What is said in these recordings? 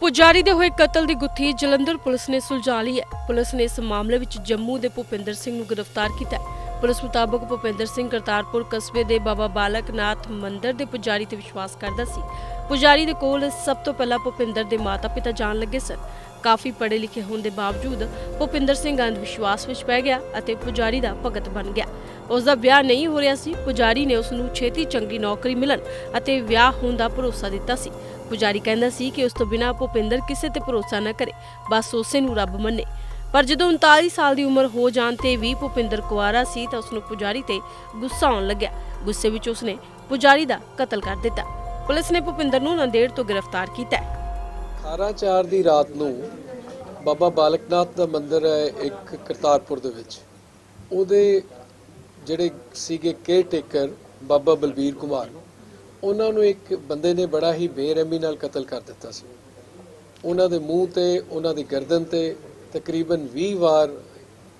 ਪੁਜਾਰੀ ਦੇ ਹੋਏ ਕਤਲ ਦੀ ਗੁੱਥੀ ਜਲੰਧਰ ਪੁਲਿਸ ਨੇ ਸੁਲਝਾ ਲਈ ਹੈ। ਪੁਲਿਸ ਨੇ ਇਸ ਮਾਮਲੇ ਵਿੱਚ ਜੰਮੂ ਦੇ ਭੁਪਿੰਦਰ ਸਿੰਘ ਨੂੰ ਗ੍ਰਿਫਤਾਰ ਕੀਤਾ ਪੁਲਿਸ ਮੁਤਾਬਕ ਭੁਪਿੰਦਰ ਸਿੰਘ ਕਰਤਾਰਪੁਰ ਕਸਬੇ ਦੇ ਬਾਬਾ ਬਾਲਕ ਨਾਥ ਮੰਦਿਰ ਦੇ ਪੁਜਾਰੀ ਤੇ ਵਿਸ਼ਵਾਸ ਕਰਦਾ ਸੀ। ਪੁਜਾਰੀ ਦੇ ਕੋਲ ਸਭ ਤੋਂ ਪਹਿਲਾਂ ਭੁਪਿੰਦਰ ਦੇ ਮਾਤਾ-ਪਿਤਾ ਜਾਣ ਲੱਗੇ ਸਨ। ਕਾਫੀ ਪੜ੍ਹੇ ਲਿਖੇ ਹੋਣ ਦੇ ਬਾਵਜੂਦ ਭੁਪਿੰਦਰ ਸਿੰਘ ਅੰਧ ਵਿਸ਼ਵਾਸ ਵਿੱਚ ਪੈ ਗਿਆ ਅਤੇ ਪੁਜਾਰੀ ਦਾ ਭਗਤ ਬਣ ਗਿਆ। ਉਸ ਦਾ ਵਿਆਹ ਨਹੀਂ ਹੋ ਰਿਹਾ ਸੀ। ਪੁਜਾਰੀ ਨੇ ਉਸ ਨੂੰ ਛੇਤੀ ਚੰਗੀ ਨੌਕਰੀ ਮਿਲਣ ਅਤੇ ਵਿਆਹ ਹੋਣ ਦਾ ਭਰੋਸਾ ਦਿੱਤਾ ਸੀ। ਪੁਜਾਰੀ ਕਹਿੰਦਾ ਸੀ ਕਿ ਉਸ ਤੋਂ ਬਿਨਾਂ ਭੁਪਿੰਦਰ ਕਿਸੇ ਤੇ ਭਰੋਸਾ ਨਾ ਕਰੇ। ਬਸ ਉਸੇ ਨੂੰ ਰੱਬ ਮੰਨੇ। ਪਰ ਜਦੋਂ 39 ਸਾਲ ਦੀ ਉਮਰ ਹੋ ਜਾਣ ਤੇ ਵੀ ਭੁਪਿੰਦਰ ਕੁਆਰਾ ਸੀ ਤਾਂ ਉਸ ਨੂੰ ਪੁਜਾਰੀ ਤੇ ਗੁੱਸਾ ਆਉਣ ਲੱਗਿਆ। ਗੁੱਸੇ ਵਿੱਚ ਉਸਨੇ ਪੁਜਾਰੀ ਦਾ ਕਤਲ ਕਰ ਦਿੱਤਾ। ਪੁਲਿਸ ਨੇ ਭੁਪਿੰਦਰ ਨੂੰ ਨੰਦੇੜ ਤੋਂ ਗ੍ਰਿਫਤਾਰ ਕੀਤਾ 18 ਚਾਰ ਦੀ ਰਾਤ ਨੂੰ ਬਾਬਾ ਬਾਲਕਨਾਥ ਦਾ ਮੰਦਿਰ ਹੈ ਇੱਕ ਕਰਤਾਰਪੁਰ ਦੇ ਵਿੱਚ। ਉਹਦੇ ਜਿਹੜੇ ਸੀਗੇ ਕੇਅਰ ਟੇਕਰ ਬਾਬਾ ਬਲਬੀਰ ਕੁਮਾਰ, ਉਹਨਾਂ ਨੂੰ ਇੱਕ ਬੰਦੇ ਨੇ ਬੜਾ ਹੀ ਬੇਰਹਿਮੀ ਨਾਲ ਕਤਲ ਕਰ ਦਿੱਤਾ ਸੀ। ਉਹਨਾਂ ਦੇ ਮੂੰਹ ਤੇ, ਉਹਨਾਂ ਦੀ ਗਰਦਨ ਤੇ ਤਕਰੀਬਨ 20 ਵਾਰ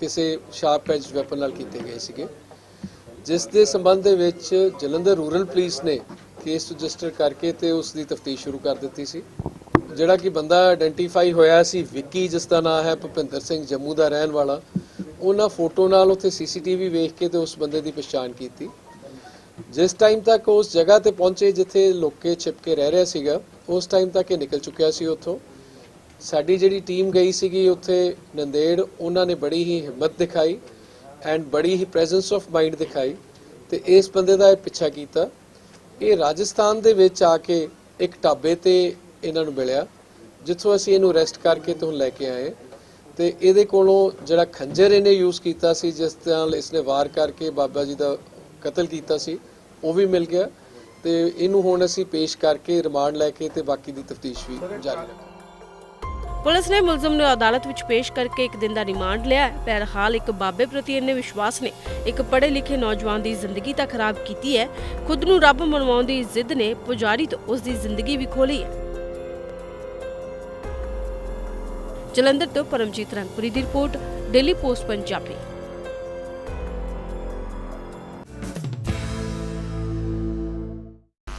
ਕਿਸੇ ਸ਼ਾਰਪ ਐਜ ਵੈਪਨ ਨਾਲ ਕੀਤੇ ਗਏ ਸੀਗੇ। ਜਿਸ ਦੇ ਸੰਬੰਧ ਦੇ ਵਿੱਚ ਜਲੰਧਰ ਰੂਰਲ ਪੁਲਿਸ ਨੇ ਕੇਸ ਰਜਿਸਟਰ ਕਰਕੇ ਤੇ ਉਸ ਦੀ ਤਫਤੀਸ਼ ਸ਼ੁਰੂ ਕਰ ਦਿੱਤੀ ਸੀ। ਜਿਹੜਾ ਕਿ ਬੰਦਾ ਆਇਡੈਂਟੀਫਾਈ ਹੋਇਆ ਸੀ, ਵਿੱਕੀ ਜਿਸ ਦਾ ਨਾਮ ਹੈ, ਭੁਪਿੰਦਰ ਸਿੰਘ ਜੰਮੂ ਦਾ ਰਹਿਣ ਵਾਲਾ ਉਹਨਾਂ ਫੋਟੋ ਨਾਲ ਉੱਥੇ ਸੀਸੀਟੀਵੀ ਵੇਖ ਕੇ ਤੇ ਉਸ ਬੰਦੇ ਦੀ ਪਛਾਣ ਕੀਤੀ। ਜਿਸ ਟਾਈਮ ਤੱਕ ਉਸ ਜਗ੍ਹਾ ਤੇ ਪਹੁੰਚੇ ਜਿੱਥੇ ਲੋਕੇ ਛਿਪ ਕੇ ਰਹਿ ਰਿਹਾ ਸੀਗਾ, ਉਸ ਟਾਈਮ ਤੱਕ ਇਹ ਨਿਕਲ ਚੁੱਕਿਆ ਸੀ ਉੱਥੋਂ। ਸਾਡੀ ਜਿਹੜੀ ਟੀਮ ਗਈ ਸੀਗੀ ਉੱਥੇ ਨੰਦੇੜ, ਉਹਨਾਂ ਨੇ ਬੜੀ ਹੀ ਹਿੰਮਤ ਦਿਖਾਈ ਐਂਡ ਬੜੀ ਹੀ ਪ੍ਰੈਜ਼ੈਂਸ ਆਫ ਮਾਈਂਡ ਦਿਖਾਈ ਤੇ ਇਸ ਬੰਦੇ ਦਾ ਇਹ ਪਿੱਛਾ ਕੀਤਾ। ਇਹ ਰਾਜਸਥਾਨ ਦੇ ਵਿੱਚ ਆ ਕੇ ਇੱਕ ਢਾਬੇ ਤੇ ਇਹਨਾਂ ਨੂੰ ਮਿਲਿਆ, ਜਿੱਥੋਂ ਅਸੀਂ ਇਹਨੂੰ ਅਰੈਸਟ ਕਰਕੇ ਤੋਂ ਲੈ ਕੇ ਆਏ। ਤੇ ਇਹਦੇ ਕੋਲੋਂ ਜਿਹੜਾ ਖੰਜਰ ਇਹਨੇ ਯੂਜ਼ ਕੀਤਾ ਸੀ ਜਿਸ ਨਾਲ ਇਸਨੇ ਵਾਰ ਕਰਕੇ ਬਾਬਾ ਜੀ ਦਾ ਕਤਲ ਕੀਤਾ ਸੀ ਉਹ ਵੀ ਮਿਲ ਗਿਆ ਤੇ ਇਹਨੂੰ ਹੁਣ ਅਸੀਂ ਪੇਸ਼ ਕਰਕੇ ਰਿਮਾਂਡ ਲੈ ਕੇ ਤੇ ਬਾਕੀ ਦੀ ਤਫਤੀਸ਼ ਵੀ ਜਾਰੀ ਰੱਖਾਂਗੇ। ਪੁਲਿਸ ਨੇ ਮੁਲਜ਼ਮ ਨੂੰ ਅਦਾਲਤ ਵਿੱਚ ਪੇਸ਼ ਕਰਕੇ ਇੱਕ ਦਿਨ ਦਾ ਰਿਮਾਂਡ ਲਿਆ ਹੈ। ਬਹਰਹਾਲ ਇੱਕ ਬਾਬੇ ਪ੍ਰਤੀ ਇੰਨੇ ਵਿਸ਼ਵਾਸ ਨੇ ਇੱਕ ਪੜ੍ਹੇ ਲਿਖੇ ਨੌਜਵਾਨ ਦੀ ਜ਼ਿੰਦਗੀ ਤਾਂ ਖਰਾਬ ਕੀਤੀ ਹੈ। ਖੁਦ ਨੂੰ ਰੱਬ ਮਨਵਾਉਣ ਦੀ ਜ਼ਿੱਦ ਨੇ ਪੁਜਾਰੀ ਤੋਂ ਉਸ ਦੀ ਜ਼ਿੰਦਗੀ ਵੀ ਖੋਲੀ ਹੈ। ਜਲੰਧਰ ਤੋਂ ਪਰਮਜੀਤ ਰੰਗਪੁਰੀ ਦੀ ਰਿਪੋਰਟ, ਡੇਲੀ ਪੋਸਟ ਪੰਜਾਬੀ।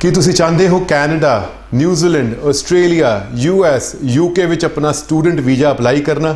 ਕੀ ਤੁਸੀਂ ਚਾਹੁੰਦੇ ਹੋ Canada, New Zealand, Australia US UK ਵਿੱਚ ਆਪਣਾ ਸਟੂਡੈਂਟ ਵੀਜ਼ਾ ਅਪਲਾਈ ਕਰਨਾ?